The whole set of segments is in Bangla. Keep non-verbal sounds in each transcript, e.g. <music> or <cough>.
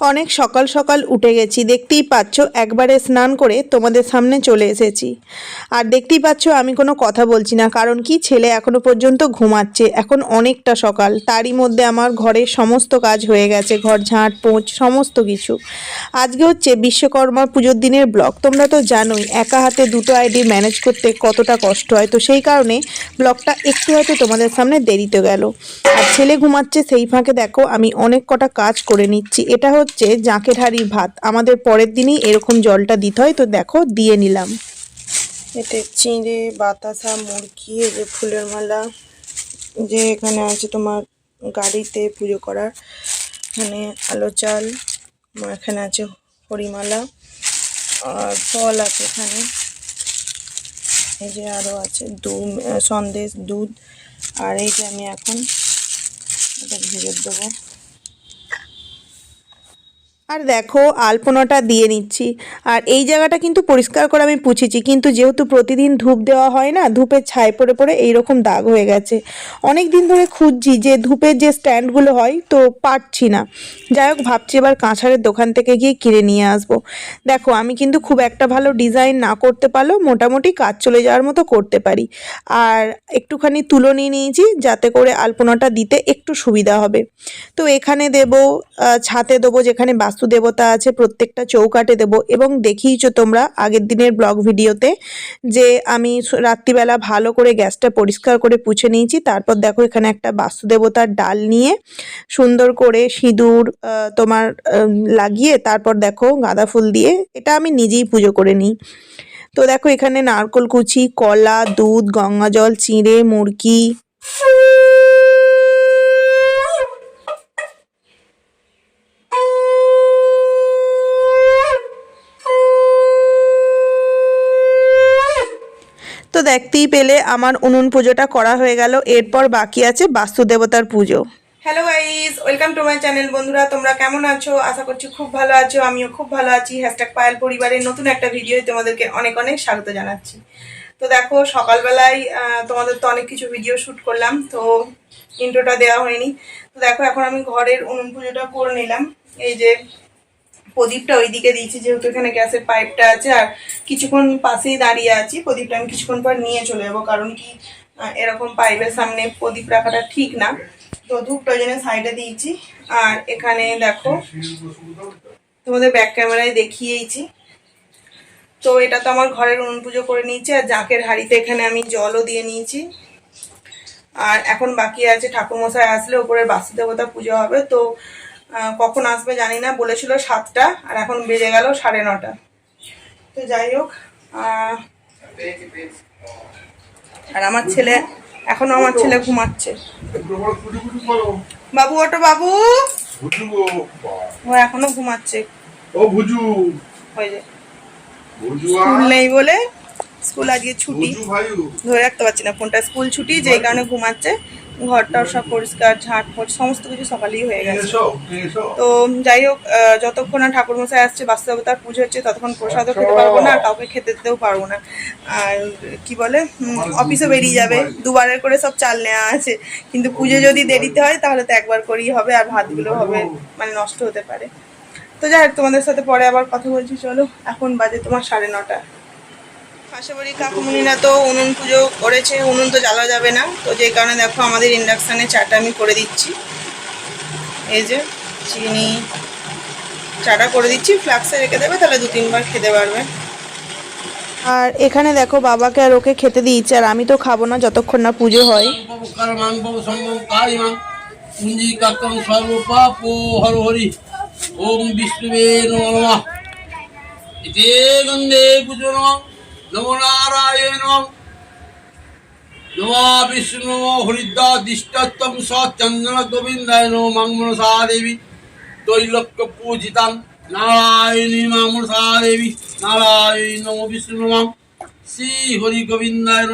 অনেক সকাল সকাল উঠে গেছি। দেখতেই পাচ্ছ, একবারে স্নান করে তোমাদের সামনে চলে এসেছি। আর দেখতেই পাচ্ছ, আমি কোনো কথা বলছি না, কারণ কি, ছেলে এখনও পর্যন্ত ঘুমাচ্ছে, এখন অনেকটা সকাল। তারই মধ্যে আমার ঘরের সমস্ত কাজ হয়ে গেছে, ঘর ঝাঁট পোঁছ সমস্ত কিছু। আজকে হচ্ছে বিশ্বকর্মা পুজোর দিনের ব্লগ। তোমরা তো জানোই, একা হাতে দুটো আইডি ম্যানেজ করতে কতটা কষ্ট হয়। তো সেই কারণে ব্লগটা একটু হয়তো তোমাদের সামনে দেরিতে গেল। আর ছেলে ঘুমাচ্ছে সেই ফাঁকে দেখো, আমি অনেক কটা কাজ করে নিচ্ছি। এটা হচ্ছে জাঁকের হাড়ির ভাত। আমাদের পরের দিনই এরকম জলটা দিতে হয়, তো দেখো, দিয়ে নিলাম। এতে চিঁড়ে, বাতাসা, মুরগি যে ফুলের মালা, যে এখানে আছে তোমার গাড়িতে পুজো করার এখানে আলো চাল এখানে আছে হরিমালা, আর ফল আছে এখানে। এই যে আরও আছে দুধ সন্দেশ, দুধ, আর এই যে আমি এখন এটা ভেজে দেবো। আর দেখো, আলপনাটা দিয়ে নিচ্ছি। আর এই জায়গাটা কিন্তু পরিষ্কার করে আমি পুছেছি, কিন্তু যেহেতু প্রতিদিন ধূপ দেওয়া হয় না, ধূপের ছাই পড়ে পড়ে এইরকম দাগ হয়ে গেছে। অনেক দিন ধরে খুঁজছি যে ধূপের যে স্ট্যান্ডগুলো হয়, তো পারছি না। যাই হোক, ভাবছি এবার কাঁসারের দোকান থেকে গিয়ে কিনে নিয়ে আসব। দেখো, আমি কিন্তু খুব একটা ভালো ডিজাইন না করতে পারলেও মোটামুটি কাজ চলে যাওয়ার মতো করতে পারি। আর একটুখানি তুলো নিয়ে নিয়েছি, যাতে করে আলপনাটা দিতে একটু সুবিধা হবে। তো এখানে দেব ছাতে দেবো যেখানে বাস্তু দেবতা আছে, প্রত্যেকটা চৌকাটে দেব। এবং দেখিয়েছো তোমরা আগের দিনের ব্লগ ভিডিওতে যে আমি রাত্রিবেলা ভালো করে গ্যাসটা পরিষ্কার করে পুছে নিয়েছি। তারপর দেখো এখানে একটা বাস্তু দেবতার ডাল নিয়ে সুন্দর করে সিঁদুর তোমার লাগিয়ে তারপর দেখো গাঁদা ফুল দিয়ে এটা আমি নিজেই পুজো করে নিই। তো দেখো এখানে নারকল কুচি, কলা, দুধ গঙ্গা জল চিঁড়ে, মুরগি। দেখতেই পেলে আমার উনুন পুজোটা করা হয়ে গেল। এরপর বাকি আছে বাস্তু দেবতার পুজো। Hello guys welcome to my channel বন্ধুরা, তোমরা কেমন আছো? আশা করছি খুব ভালো আছো, আমিও খুব ভালো আছি। হ্যাশট্যাগ পায়েল পরিবারের নতুন একটা ভিডিও তোমাদেরকে অনেক অনেক স্বাগত জানাচ্ছি। তো দেখো, সকালবেলায় তোমাদের তো অনেক কিছু ভিডিও শ্যুট করলাম, তো ইন্ট্রোটা দেওয়া হয়নি। তো দেখো, এখন আমি ঘরের উনুন পুজোটা করে নিলাম। এই যে প্রদীপটা ওইদিকে দিয়েছি, যেহেতু এখানে গ্যাসের পাইপটা আছে আর কিছুক্ষণ পাশেই দাঁড়িয়ে আছি, প্রদীপটা আমি কিছুক্ষণ পর নিয়ে চলে যাব, কারণ কি এরকম পাইপের সামনে প্রদীপ রাখাটা ঠিক না। তো ধূপটা ওই সাইডে দিয়েছি, আর এখানে দেখো, তোমাদের ব্যাক ক্যামেরায় দেখিয়েইছি। তো এটা তো আমার ঘরের উনুন পুজো করে নিয়েছি, আর জাঁকের হাঁড়িতে এখানে আমি জলও দিয়ে নিয়েছি। আর এখন বাকি আছে, ঠাকুরমশাই আসলে ওপরে বাস্তুদেবতা পুজো হবে, তো কখন আসবে জানি না বলেছিল সাতটা আর এখন বেজে গেল সাড়ে নটা। তো যাই হোক আর আমার ছেলে এখনও আমার ছেলে ঘুমাচ্ছে। বাবু ওটো বাবু। ও এখনও ঘুমাচ্ছে। ও ভুজু স্কুল নেই বলে স্কুল আজকে ছুটি। ধরে রাখতে পারছি না ফোনটা স্কুল ছুটি যেই কারণে ঘুমাচ্ছে। ঘরটাও সব পরিষ্কার ঝাঁট ফোট সমস্ত কিছু সকালেই হয়ে গেছে। তো যাই হোক যতক্ষণ না ঠাকুর মশাই আসছে বাস্তবতার পুজো হচ্ছে ততক্ষণ প্রসাদও খেতে পারব না আর কাউকে খেতে দিতেও পারব না। আর কি বলে অফিসও বেরিয়ে যাবে। দুবারের করে সব চাল নেওয়া আছে। কিন্তু পুজো যদি দেরিতে হয় তাহলে তো একবার করেই হবে আর ভাতগুলো হবে মানে নষ্ট হতে পারে। তো যাই হোক তোমাদের সাথে পরে আবার কথা বলছি চলো। এখন বাজে তোমার সাড়ে নটা। পাশাপাশি কাকুমুনিরা তো উনুন পুজো করেছে, উনুন তো জ্বালা যাবে না। তো যে কারণে দেখো আমাদের ইন্ডাকশানে চাটা আমি করে দিচ্ছি। এই যে চিনি চাটা করে দিচ্ছি ফ্লাক্সে রেখে দেবে, তাহলে দু তিনবার খেতে পারবে। আর এখানে দেখো বাবাকে আর ওকে খেতে দিয়েছে, আর আমি তো খাব না যতক্ষণ না পুজো হয়। ওম পুজো নমনারায়ণম। নমা বিষ্ণু হরিদ্রা দিষ্টত্তম স চন্দ্র গোবিন্দায় নম মনসা দেবী তৈলক্য পূজিতাম নারায়ণী মা মনসা দেবী নারায়ণ নম বিষ্ণু নমাম শ্রী হরি গোবিন্দায়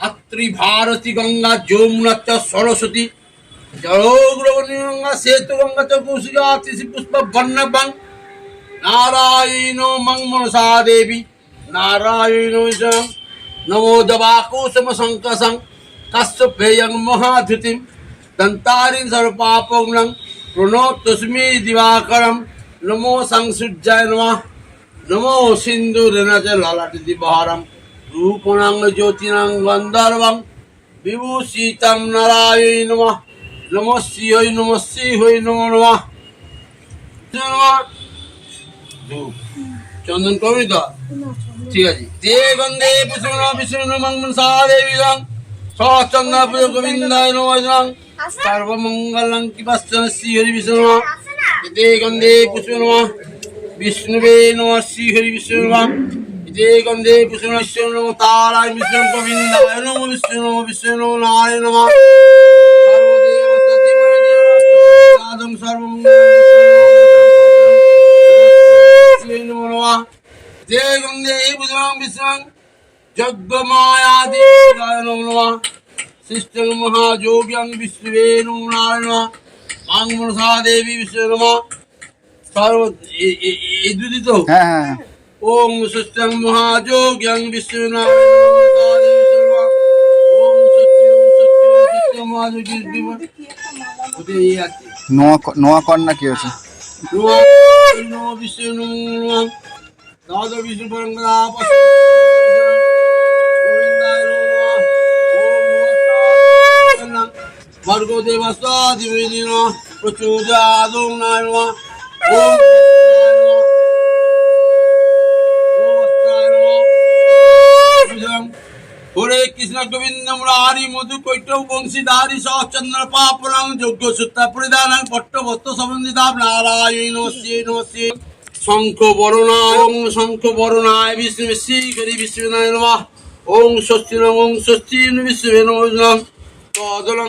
আত্রি ভারতী গঙ্গা যমুনা সরস্বতী జరోగ్రవణీయంగా సేతురంగతో పూసిగా తీసి పుష్ప బన్న బంగ్ నారాయణో మంగ్ మనసాదేవి నారాయణో జం నమో దవాకూసమ సంకసం కష్టపేయం మహాధృతి దంతారి సర్వపాపం ప్రణో తుస్మీ దివాకరం నమో సంసుజ్జయ నమ నమో సింధు రినజ లలటి దివహారం రూపణాంగ జ్యోతినాంగ గంధర్వం విభూషితం నారాయణ నమః বিভূষিতম নারায়ণ নমঃ। নমঃ। শ্রীহৈ নমঃ। চন্দন করবি তো ঠিক আছে। যে গন্ধে বিষ্ণু বিষ্ণু মঙ্গল সাদেবী রং সচন্দ্র পুজো গোবিন্দায় নমঃ সর্বমঙ্গলং কিবাস্তন শ্রী হরি বিষ্ণু তে গন্ধে পুষ্প নমঃ। বিষ্ণুবে নমঃ শ্রী হরি বিষ্ণু নমঃ। তে গন্ধে পুষ্প বিষ্ণু নমঃ। তারায় বিষ্ণু গোবিন্দায় নমঃ। বিষ্ণু নমঃ বিষ্ণু নমঃ, নারায়ণ নমঃ। সর্বদেব সর্বমঙ্গলং বিষ্ণু নমঃ যে গন্ধে বুঝলাম বিশ্রাম যজ্ঞমায়াদি নমঃ শিষ্টং মহাযোগ্যং বিষ্ণুবে নমঃ নারায়ণ মাং মনসা দেবী বিষ্ণু নমঃ সর্ব এ- এ- এ- এই দুটি তো হ্যাঁ হ্যাঁ নারায়ণ নোয়া কন্যা কি আছে নমো বিষ্ণু নমঃ দাদ হরে কৃষ্ণ গোবিন্দ মুরারি মধু কৈটব বংশীধারী সচন্দ্র পাপনাং যোগ্য সূত্র পরিধানাং পট্ট বস্ত্র সম্বন্ধিতা নারায়ণ নমস্তে নমস্তে। শঙ্খ বরণায় ওং শঙ্খ বরণায় বিষ্ণু শ্রী হরি বিষ্ণুনায় নমঃ। ওং স্বস্তি নম ওং স্বস্তি বিষ্ণু নম। তদলং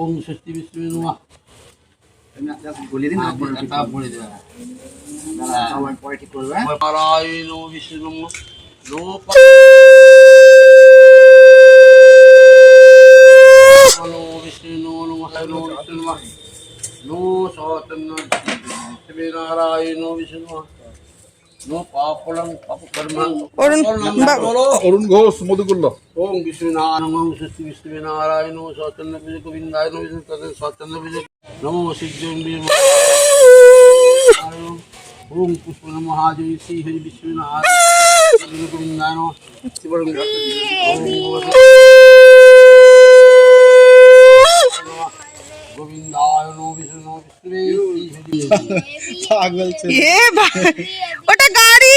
ওং স্বস্তি বিষ্ণু নমঃ। নারায়ণ বিষ্ণু নো নো বিষ্ণু নো নমঃ নো বিষ্ণু। নমঃ অরুণ, ঘোষ মধুকুল্ল। ওম বিষ্ণু নারায়ণ ওম ষষ্ঠী বিষ্ণু নারায়ণ সচন্ন বিজয় গোবিন্দায় সচন্ন বিজয় নমো সিদ্ধং ওম পুষ্প মহাজয় শ্রী হরি বিষ্ণু নারায়ণ গোবিন্দায় গোবিন্দায় নম বিষ্ণু নম বিষ্ণু শ্রী হরি পাগল ছে এ ভা- ওটা গাড়ি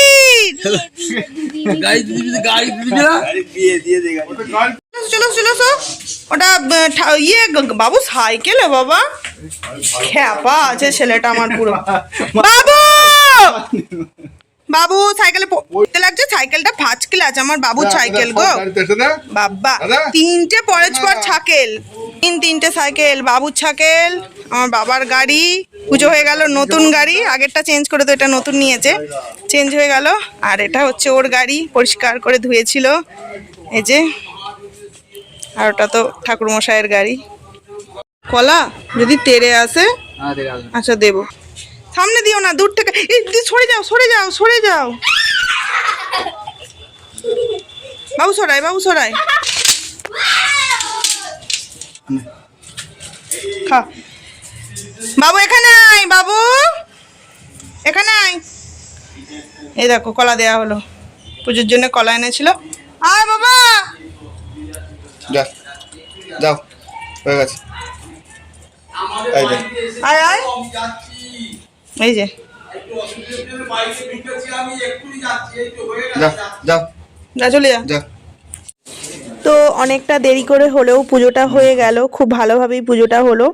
গাড়ি দিবি গাড়ি দিবি না দিয়ে দিয়ে দে চলো চলো চলো ওটা আহ, ঠা- ইয়ে গ- বাবু সাইকেলে বাবা খ্যাপা আছে ছেলেটা আমার পুরো বাবু বাবু সাইকেলে পড়তে লাগছে সাইকেলটা ফাঁচকিল আছে আমার বাবুর সাইকেল গো। বাবা? তিনটে পরস্পর সাইকেল তিন তিনটে সাইকেল বাবুর সাইকেল আমার বাবার গাড়ি পুজো হয়ে গেল নতুন গাড়ি আগেরটা চেঞ্জ করে তো এটা নতুন নিয়েছে। চেঞ্জ হয়ে গেল আর এটা হচ্ছে ওর গাড়ি পরিষ্কার করে ধুয়েছিল। এই যে আর ওটা তো ঠাকুর মশাইয়ের গাড়ি। কলা যদি তেরে আসে হ্যাঁ আচ্ছা দেবো। সামনে দিও না দূর থেকে। সরে যাও সরে যাও সরে যাও। বাবু সরাই বাবু সরাই খা। বাবু এখানে আয় বাবু। এখানে আয়। এই দেখো কলা দেয়া হলো। পুজোর জন্য কলা এনেছিল। আয় বাবা। যা যাও হয়ে গেছে। আয় আয়। এই যে। যা যাও যা চলে যা। যা। তো অনেকটা দেরি করে হলেও পুজোটা হয়ে গেল, খুব ভালোভাবেই পুজোটা হলো।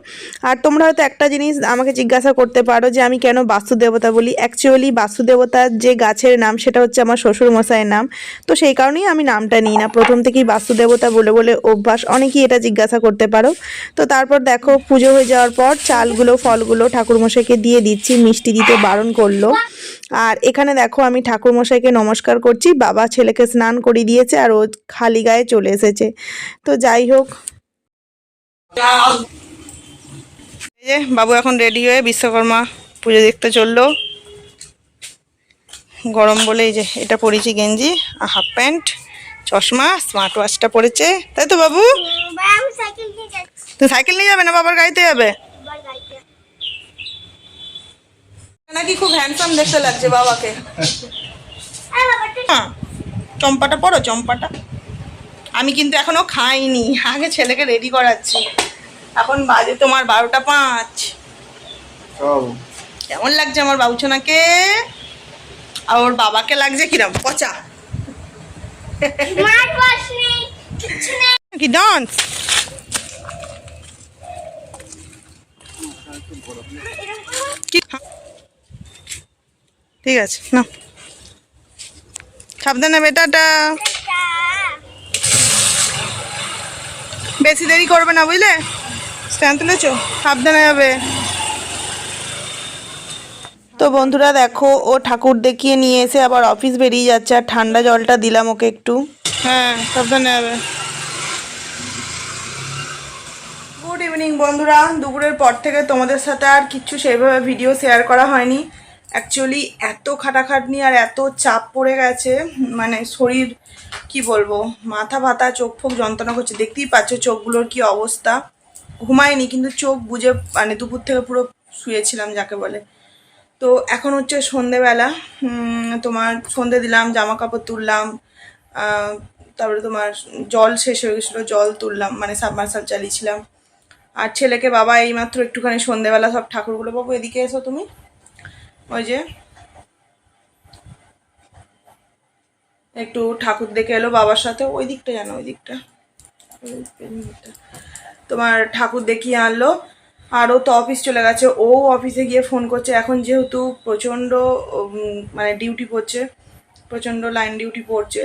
আর তোমরা হয়তো একটা জিনিস আমাকে জিজ্ঞাসা করতে পারো যে আমি কেন বাস্তু দেবতা বলি? অ্যাকচুয়ালি বাস্তু দেবতার যে গাছের নাম সেটা হচ্ছে আমার শ্বশুর মশাইয়ের নাম। তো সেই কারণেই আমি নামটা নিই না। প্রথম থেকেই বাস্তু দেবতা বলে বলে অভ্যাস, অনেকেই এটা জিজ্ঞাসা করতে পারো। তো তারপর দেখো, পুজো হয়ে যাওয়ার পর চালগুলো, ফলগুলো ঠাকুরমশাইকে দিয়ে দিচ্ছি, মিষ্টি দিতে বারণ করল। আর এখানে দেখো, আমি ঠাকুরমশাইকে নমস্কার করছি, বাবা ছেলেকে স্নান করিয়ে দিয়েছে, আর ও খালি গায়ে চলে এসেছে। তো যাই হোক। যে বাবু এখন রেডি হয়ে বিশ্বকর্মা পুজো দেখতে চলল। গরম বলে এই যে এটা পরেছি গেঞ্জি আর হাফ প্যান্ট চশমা স্মার্ট ওয়াচটা পরেছে। তাই তো বাবু? তুই সাইকেল নিয়ে যাবে না বাবার গাড়িতে যাবে? নাকি খুব হ্যান্ডসাম দেখতে লাগছে বাবাকে। <laughs> হ্যাঁ চম্পাটা পড়ো চম্পাটা। আমি কিন্তু এখনও খাইনি আগে ছেলেকে রেডি করাচ্ছি। এখন বাজে তোমার বারোটা পাঁচ। কেমন লাগছে আমার বাবুছনাকে আর ওর বাবাকে লাগছে কিরম? পচা। কি ডান্স ঠিক আছে না সাবধানে বেটাটা। বেশি দেরি করবে না বুঝলে? স্ট্যান্ড তুলেছো? সাবধানে যাবে। তো বন্ধুরা দেখো ও ঠাকুর দেখিয়ে নিয়ে এসে আবার অফিস বেরিয়ে যাচ্ছে আর ঠান্ডা জলটা দিলাম ওকে একটু। হ্যাঁ সাবধানে যাবে। গুড ইভিনিং বন্ধুরা দুপুরের পর থেকে তোমাদের সাথে আর কিচ্ছু সেইভাবে ভিডিও শেয়ার করা হয়নি। অ্যাকচুয়ালি এত খাটাখাটনি আর এত চাপ পড়ে গেছে মানে শরীর, কি বলব, মাথা ভাতা, চোখ ফোক যন্ত্রণা করছে। দেখতেই পাচ্ছ চোখগুলোর কি অবস্থা। ঘুমায়নি, কিন্তু চোখ বুঝে মানে দুপুর থেকে পুরো শুয়েছিলাম যাকে বলে। তো এখন হচ্ছে সন্ধেবেলা তোমার সন্ধে দিলাম জামা কাপড় তুললাম তারপরে তোমার জল শেষ হয়ে গেছিল, জল তুললাম মানে সাবমার্সাল চালিয়েছিলাম। আর ছেলেকে বাবা এইমাত্র একটুখানি সন্ধেবেলা সব ঠাকুরগুলো, বাবু এদিকে এসো তুমি। ওই যে, একটু ঠাকুর দেখে এলো বাবার সাথে, ওই দিকটা জানো ওই দিকটা। তোমার ঠাকুর দেখিয়ে আনলো আর ও তো অফিস চলে গেছে, ও অফিসে গিয়ে ফোন করছে। এখন যেহেতু প্রচণ্ড মানে ডিউটি পড়ছে, প্রচণ্ড লাইন ডিউটি পড়ছে,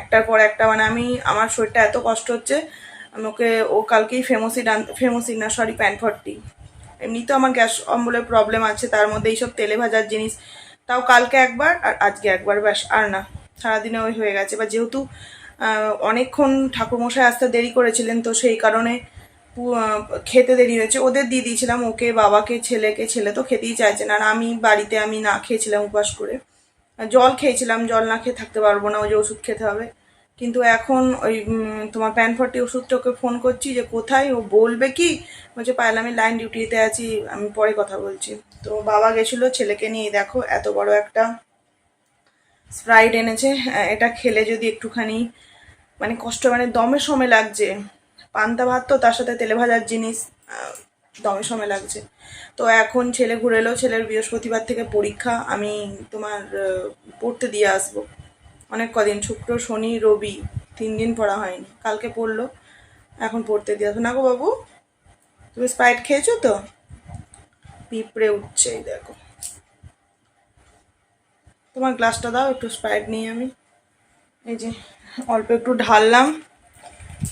একটার পর একটা মানে আমি, আমার শরীরটা এত কষ্ট হচ্ছে, আমি ওকে, ও কালকেই ফেমোসিড আন ফেমোসিড না সরি প্যান ফর্টি এমনি তো আমার গ্যাস অম্বলের প্রবলেম আছে, তার মধ্যে এইসব তেলে ভাজার জিনিস। তাও কালকে একবার আর আজকে একবার, ব্যাস, আর না। সারাদিনে ওই হয়ে গেছে। বা যেহেতু অনেকক্ষণ ঠাকুরমশাই আসতে দেরি করেছিলেন, তো সেই কারণে খেতে দেরি হয়েছে। ওদের দিয়ে দিয়েছিলাম, ওকে, বাবাকে, ছেলেকে, ছেলে তো খেতেই চাইছে না। আর আমি বাড়িতে আমি না খেয়েছিলাম, উপাস করে। জল খেয়েছিলাম, জল না খেয়ে থাকতে পারব না, ওই যে ওষুধ খেতে হবে। কিন্তু এখন ওই তোমার প্যান ফর্টি ওষুধটা ওকে ফোন করছি যে কোথায়, ও বলবে কি? বলছে, পায়েল, আমি লাইন ডিউটিতে আছি, আমি পরে কথা বলছি। তো বাবা গেছিল ছেলেকে নিয়ে দেখো, এত বড় একটা স্প্রাইট এনেছে, এটা খেলে যদি একটুখানি মানে কষ্ট মানে দমে সময় লাগছে। পান্তা ভাত তো তার সাথে তেলে ভাজার জিনিস দমে সময় লাগছে। তো এখন ছেলে ঘুরে এলো ছেলের বৃহস্পতিবার থেকে পরীক্ষা, আমি তোমার পড়তে দিয়ে আসব। অনেক কদিন, শুক্র, শনি, রবি, তিন দিন পড়া হয়নি। কালকে পড়ল, এখন পড়তে দিয়ে না গো বাবু, তুমি স্প্রাইট খেয়েছো তো? পিঁপড়ে উঠছে দেখো। তোমার গ্লাসটা দাও, একটু স্প্রাইট নিয়ে আমি। এই যে, অল্প একটু ঢাললাম।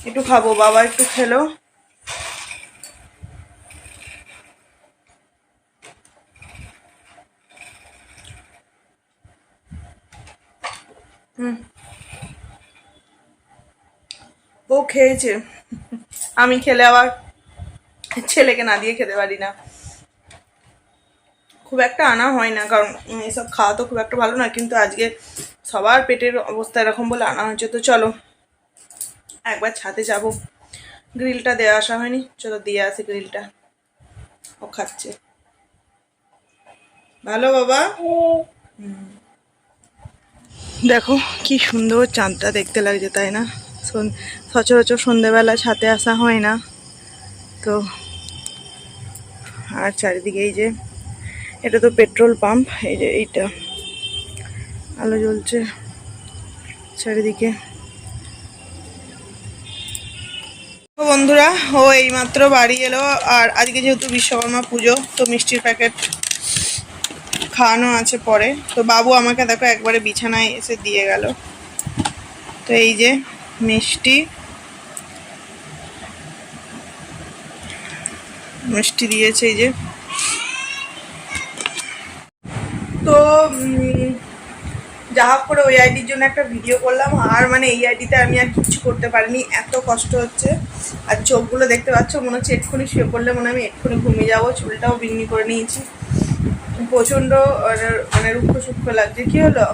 একটু খাব, বাবা একটু খেলো। হুম। ও খেয়েছে। আমি খেলে আবার ছেলেকে না দিয়ে খেতে পারি না। খুব একটা আনা হয় না কারণ এসব খাওয়া তো খুব একটা ভালো না কিন্তু আজকে সবার পেটের অবস্থা এরকম বলে আনা হয়েছে তো চলো। একবার ছাদে যাব। গ্রিলটা দেওয়া আসা হয়নি চলো দিয়ে আসি গ্রিলটা। ও খাচ্ছে। ভালো বাবা? হুম। দেখো, কি সুন্দর চাঁদটা দেখতে লাগছে, তাই না? সচরাচর সন্ধেবেলা ছাতে আসা হয় না। তো, আর চারিদিকে এই যে, এটা তো পেট্রোল পাম্প, এই যে এইটা। আলো জ্বলছে চারিদিকে। বন্ধুরা, ও এইমাত্র বাড়ি এলো, আর আজকে যেহেতু বিশ্বকর্মা পুজো, তো মিষ্টির প্যাকেট খাওয়ানো আছে পরে। তো বাবু আমাকে দেখো একবারে বিছানায় এসে দিয়ে গেল। তো এই যে মিষ্টি। মিষ্টি দিয়েছে এই যে। তো যা হোক করে ওই আইডির জন্য একটা ভিডিও করলাম। আর মানে এই আইডিতে আমি আর কিচ্ছু করতে পারিনি। এত কষ্ট হচ্ছে। আর চোখগুলো দেখতে পাচ্ছ, মনে হচ্ছে এক্ষুনি শুয়ে পড়লে মনে আমি এক্ষুনি ঘুমিয়ে যাব। চুলটাও বিন্নি করে নিয়েছি। প্রচণ্ড মানে- রুক্ষ সূক্ষ্ম লাগছে। কি হলো?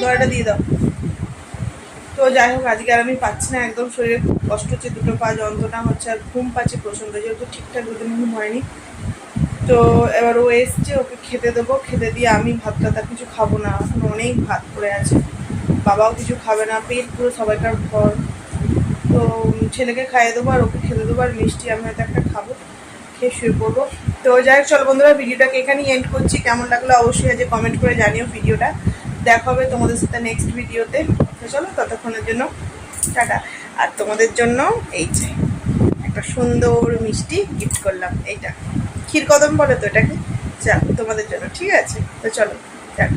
দয়াটা দিয়ে দাও। তো যাই হোক, আজকে আর আমি পাচ্ছি না, একদম শরীরে কষ্ট হচ্ছে, দুটো পা যন্ত্রণা হচ্ছে, আর ঘুম পাচ্ছে প্রচণ্ড যেহেতু ঠিকঠাক দুদিন ঘুম হয়নি। তো এবার ও এসছে, ওকে খেতে দেবো, খেতে দিয়ে আমি ভাত টাত কিছু খাব না, এখন অনেক ভাত পড়ে আছে। বাবাও কিছু খাবে না, পেট পুরো সবাইকার ভর। তো ছেলেকে খাইয়ে দেবো, আর ওকে খেতে দেবো, আর মিষ্টি আমি হয়তো একটা খাব, খেয়ে শুয়ে পড়ব। তো যাই হোক, চলো বন্ধুরা, ভিডিওটাকে এখানেই এন্ড করছি। কেমন লাগল অবশ্যই আজ কমেন্ট করে জানিও ভিডিওটা। দেখা হবে তোমাদের সাথে নেক্সট ভিডিওতে। তো চলো, ততক্ষণের জন্য টাটা। আর তোমাদের জন্য এই যে একটা সুন্দর মিষ্টি গিফট করলাম, এইটা। ক্ষীর কদম বলে তো এটাকে? চা তোমাদের জন্য, ঠিক আছে? তো চলো, টাটা।